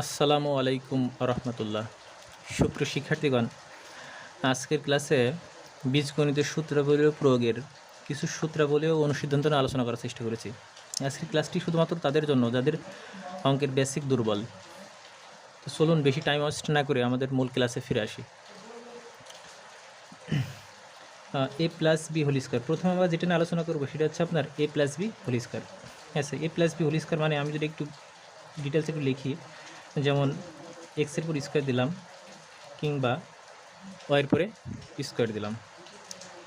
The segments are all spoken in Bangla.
আসসালামু আলাইকুম রহমতুল্লাহ। সুপ্রিয় শিক্ষার্থীগণ, আজকের ক্লাসে বীজগণিতের সূত্রাবলী ও প্রয়োগের কিছু সূত্রাবলী ও অনুসিদ্ধান্ত আলোচনা করার চেষ্টা করেছি। আজকের ক্লাসটি শুধুমাত্র তাদের জন্য, যাদের অঙ্কের বেসিক দুর্বল। তো চলুন, বেশি টাইম ওয়েস্ট না করে আমাদের মূল ক্লাসে ফিরে আসি। A plus B whole square প্রথমে আমরা যেটা নিয়ে আলোচনা করব সেটা হচ্ছে আপনার A plus B whole square হ্যাঁ sir A plus B whole square মানে আমি যদি একটু ডিটেলস একটু লিখি যেমন এক্সের পর স্কোয়ার দিলাম কিংবা ওয়ের পরে স্কোয়ার দিলাম।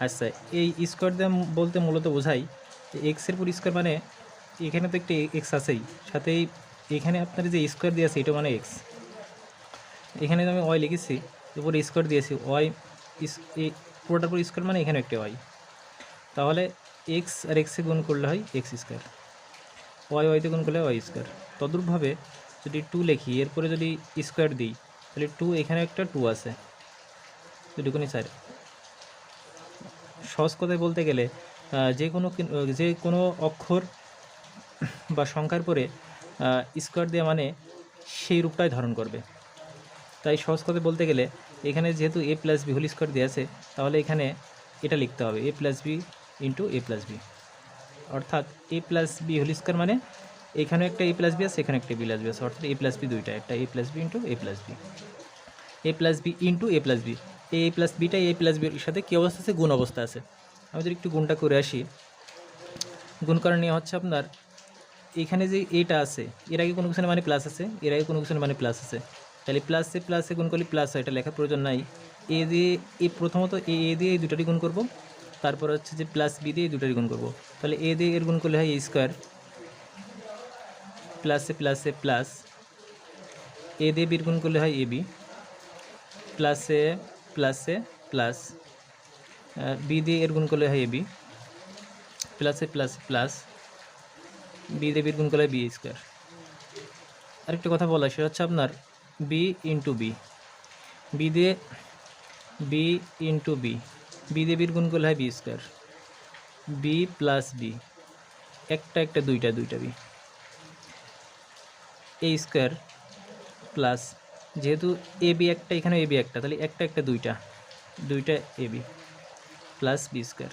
আচ্ছা এই স্কোয়ার দিয়ে বলতে মূলত বোঝাই যে এক্সের পর স্কোয়ার মানে এখানে তো একটা এক্স আছেই, সাথে এখানে আপনার যে স্কোয়ার দিয়ে আছে, এটা মানে এক্স এখানে আমি ওয়াই লিখেছি, উপরে স্কোয়ার দিয়েছি ওয়াই পুরোটার পর স্কোয়ার মানে এখানে একটা ওয়াই তাহলে এক্স আর এক্সে গুণ করলে হয় এক্স স্কোয়ার ওয়াই ওয়াইতে গুণ করলে ওয়াই স্কোয়ার তদ্রূপভাবে যদি টু লিখি, এরপরে যদি স্কোয়ার দিই, তাহলে টু এখানে একটা টু আছে। দুটোখানি স্যার সহজ কথায় বলতে গেলে যে কোনো যে কোনো অক্ষর বা সংখ্যার পরে স্কোয়ার দেওয়া মানে সেই রূপটাই ধারণ করবে। তাই সহজ কথায় বলতে গেলে, এখানে যেহেতু A plus B whole square দেওয়া আছে, তাহলে এখানে এটা লিখতে হবে A plus B into A plus B অর্থাৎ A plus B whole square মানে এখানে একটা এ প্লাস বি আছে এখানে একটা বি প্লাস বি আছে, অর্থাৎ এ প্লাস বি দুইটা, একটা A plus B into A plus B A plus B into A plus B A plus beta A plus বির সাথে কী অবস্থা আছে? গুণ অবস্থা আছে। আমি যদি একটু গুণটা করে আসি, গুণ করার নিয়ে হচ্ছে আপনার, এখানে যে এটা আছে, এর আগে কোনো কিছু মানে প্লাস আছে, এর আগে কোনো কিছু মানে প্লাস আছে। তাহলে প্লাসে প্লাসে গুণ করলে প্লাস হয়, এটা লেখার প্রয়োজন নাই। এ দিয়ে, এ প্রথমত এ এ দিয়ে এই দুটারই গুণ করব, তারপর হচ্ছে যে প্লাস বি দিয়ে এই দুটারই গুণ করব। তাহলে এ দিয়ে এর গুণ করলে হয় এ স্কোয়ার প্লাসে প্লাসে প্লাস এ দিয়ে বির গুণ করলে হয় এ বি। প্লাসে প্লাসে প্লাস বি দিয়ে এর গুণ করলে হয় এ বি। প্লাসে প্লাস প্লাস, বি দিয়ে বির গুণ করলে বি স্কোয়ার। আরেকটা কথা বলা, সেটা হচ্ছে আপনার বি ইন্টু বি বি দিয়ে বি ইন্টু বি বি দিয়ে বির গুণ করলে হয় B square. B plus B একটা একটা দুইটা দুইটা বি এ স্কোয়ার প্লাস যেহেতু এ বি একটা এখানে এ বি একটা, তাহলে একটা একটা, দুইটা দুইটা A B plus B square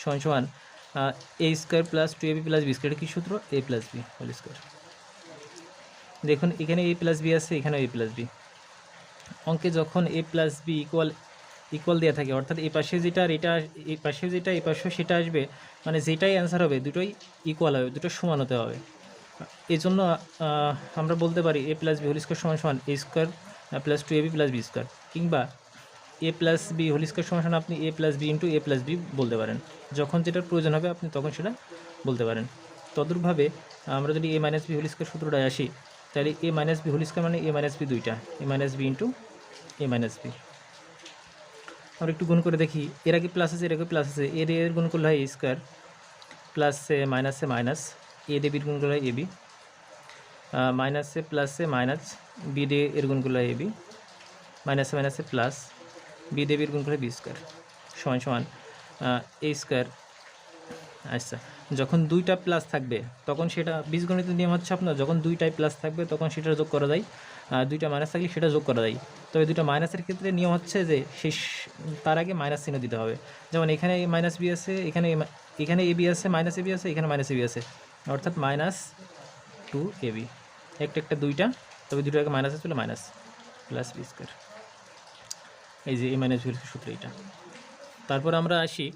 সমান সমান A square plus two A B plus B square কী সূত্র? A plus B whole square দেখুন, এখানে এ প্লাস বি আছে এখানে এ প্লাস বি অঙ্কে যখন A plus B equal equal দেওয়া থাকে, অর্থাৎ এই পাশে যেটা এটা এই পাশে যেটা এই পাশে সেটা আসবে মানে যেটাই অ্যান্সার হবে, দুটোই ইকুয়াল হবে, দুটো সমান হতে হবে। এই জন্য আমরা বলতে পারি A plus B whole square সমান সমান A square plus two A B plus B square, কিংবা A plus B whole square সমান সমান আপনি A plus B into A plus B বলতে পারেন। যখন যেটার প্রয়োজন হবে আপনি তখন সেটা বলতে পারেন। তদ্রূপভাবে আমরা যদি A minus B whole square সূত্রটায় আসি, তাহলে A minus B whole square মানে এ মাইনাস বি দুইটা, A minus B into A minus B. আমরা একটু গুণ করে দেখি, এর আগে প্লাস আছে, এর আগে প্লাস আছে, এর এর গুণ করলে হয় এ স্কোয়ার প্লাসে মাইনাসে মাইনাস এ দিয়ে বির গুণ করলে এ বি। মাইনাসে প্লাসে মাইনাস বি দিয়ে এর গুণ করলে এ বি। মাইনাসে মাইনাসে প্লাস বি দিয়ে বির গুণ করলে বি স্কোয়ার সমান সমান এ স্কোয়ার আচ্ছা যখন দুইটা প্লাস থাকবে, তখন সেটা বীজগণিতের নিয়ম হচ্ছে আপনার, যখন দুইটাই প্লাস থাকবে, তখন সেটা যোগ করা যায়। দুইটা মাইনাস থাকলে সেটা যোগ করা যায়। তবে দুইটা মাইনাসের ক্ষেত্রে নিয়ম হচ্ছে যে, শেষ, তার আগে মাইনাস চিহ্ন দিতে হবে। যেমন এখানে মাইনাস বি আছে, এখানে এখানে এ বি আছে মাইনাস এ বি আছে, এখানে মাইনাস এ বি আছে। অর্থাৎ মাইনাস টু এ বি একটা একটা দুইটা, তবে দুটো আগে মাইনাস আসলে মাইনাস প্লাস বি স্কোয়ার এই যে এ মাইনাস বি সূত্র এইটা। তারপর আমরা আসি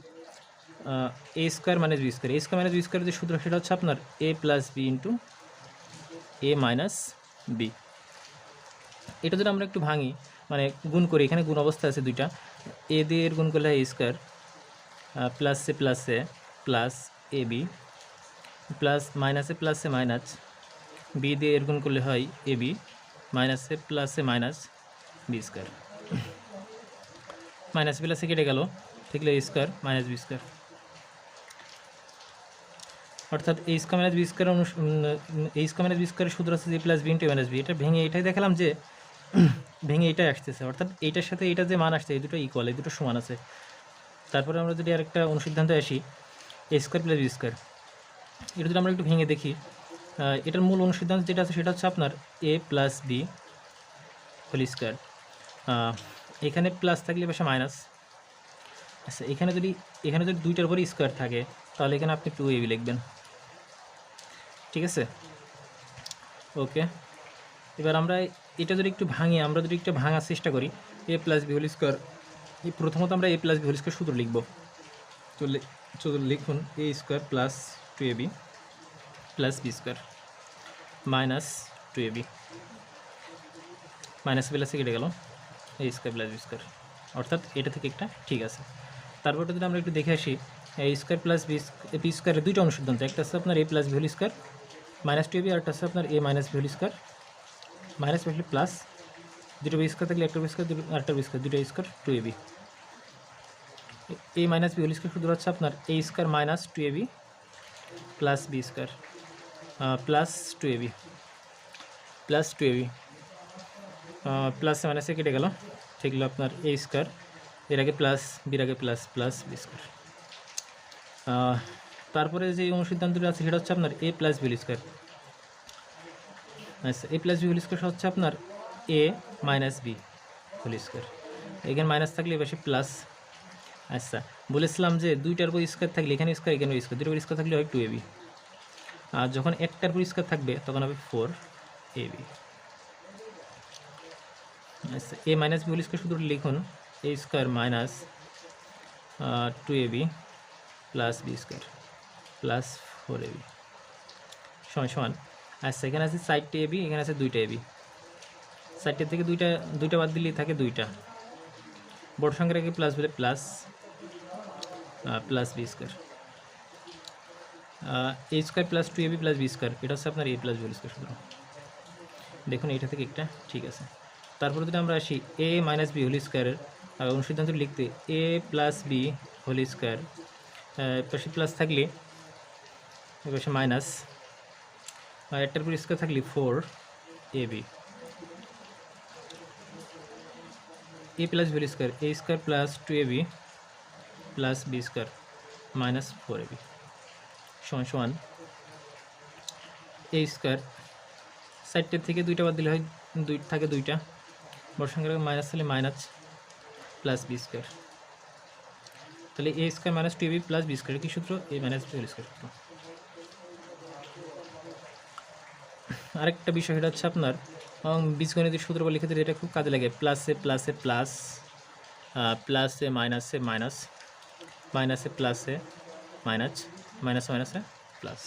A square minus B square A square minus B square যে সূত্র, সেটা হচ্ছে আপনার A plus B into A minus B এটা যদি আমরা একটু ভাঙি মানে গুণ করি, এখানে গুণ অবস্থা আছে দুইটা। এ দিয়ে গুণ করলে এ স্কোয়ার প্লাসে প্লাসে প্লাস এ বি প্লাস, মাইনাসে প্লাসে মাইনাস, বি দিয়ে এর গুণ করলে হয় এ বি, মাইনাসে প্লাসে মাইনাস বি স্কোয়ার। মাইনাস প্লাসে কেটে গেল থাকলে A square, minus B square. অর্থাৎ এই স্কোয়ার মাইনাস বি স্কোয়ার এই স্কোয়ার মাইনাস বি স্কোয়ারের সূত্র আছে যে plus B into minus B, এটা ভেঙে এটাই দেখালাম যে ভেঙে এটাই আসতেছে। অর্থাৎ এইটার সাথে এটা যে মান আসছে, এই দুটো ইকুয়াল এই দুটো সমান আছে। তারপরে আমরা যদি আরেকটা অনুসিদ্ধান্তে আসি A square plus B square এটা যদি আমরা একটু ভেঙে দেখি এটার মূল অনুসিদ্ধান্ত যেটা আছে সেটা হচ্ছে আপনার A plus B whole square এখানে প্লাস থাকলে পাশে মাইনাস আচ্ছা এখানে যদি এখানে যদি দুইটার উপরে স্কোয়ার থাকে, তাহলে এখানে আপনি টু এবি লিখবেন। ঠিক আছে? ওকে। এবার আমরা এটা যদি একটু ভাঙি, আমরা যদি একটু ভাঙার চেষ্টা করি A plus B whole square এই প্রথমত আমরা A plus B whole square সূত্র লিখব। তো লিখুন A square plus two A B plus B square minus two A B minus প্লাসে কেটে গেল। A square plus B square অর্থাৎ এটা থেকে একটা ঠিক আছে। তারপর যদি আমরা একটু দেখে আসি A square plus B B স্কোয়ারের দুইটা অনুসিদ্ধান্ত একটা আছে আপনার A plus whole square minus two A B আর একটা আছে আপনার A minus whole square minus B plus দুটো বি স্কোয়ার থাকলে একটা বি স্কোয়ার দুটো, আরেকটা বি স্কোয়ার দুটো square two A B A minus B whole square শুধু হচ্ছে আপনার A square minus two A plus B square plus two A B plus two A B plus মাইনাসে কেটে গেল সেগুলো আপনার এ স্কোয়ার এর আগে প্লাস বির আগে প্লাস প্লাস বি স্কোয়ার তারপরে যে অনুসিদ্ধান্তটা আছে, সেটা হচ্ছে আপনার এ প্লাস বি স্কোয়ার আচ্ছা A plus B whole square হচ্ছে আপনার A minus B whole square এখানে মাইনাস থাকলে বেশি প্লাস আচ্ছা বলেছিলাম যে দুইটার উপর স্কোয়ার থাকলে এখানে স্কোয়ার এখানে স্কোয়ার দুটোর উপর স্কোয়ার থাকলে হয় টু এবি আর যখন একটার উপর স্কোয়ার থাকবে, তখন হবে ফোর এবি আচ্ছা A minus B whole square শুধু লিখুন। A square minus two A B plus B square plus four A B সমান সমান। আচ্ছা এখানে আছে চারটে এবি এখানে আছে দুইটা এবি চারটে থেকে দুইটা দুইটা বাদ দিলেই থাকে দুইটা। বড় সংখ্যা রেখে প্লাস বলে plus plus B square A square plus two A B plus B square এটা হচ্ছে আপনার এ প্লাস বি স্কোয়ার সুতরাং। দেখুন এটা থেকে একটা ঠিক আছে। তারপরে যদি আমরা আসি এ মাইনাস বি হোল স্কোয়ারের অনুসিদ্ধান্ত লিখতে A plus B whole square পাশে প্লাস থাকলে পাশে মাইনাস একটার উপর স্কোয়ার থাকলে four A B A plus B square A square plus two A B plus B square minus four A B সমান সমান এ স্কোয়ার সাইডটার থেকে দুইটা বাদ দিলে হয় দুই, থাকে দুইটা। বড় মাইনাস হলে মাইনাস প্লাস বি স্কোয়ার। তাহলে A square minus two B plus B square, কি সূত্র? এ মাইনাস বি স্কোয়ার সূত্র। আরেকটা বিষয় সেটা হচ্ছে আপনার, এবং বীজগণিতের সূত্র লিখে দিলে এটা খুব কাজে লাগে। প্লাসে প্লাসে প্লাস প্লাসে মাইনাসে মাইনাস মাইনাসে প্লাসে মাইনাস মাইনাসে মাইনাসে প্লাস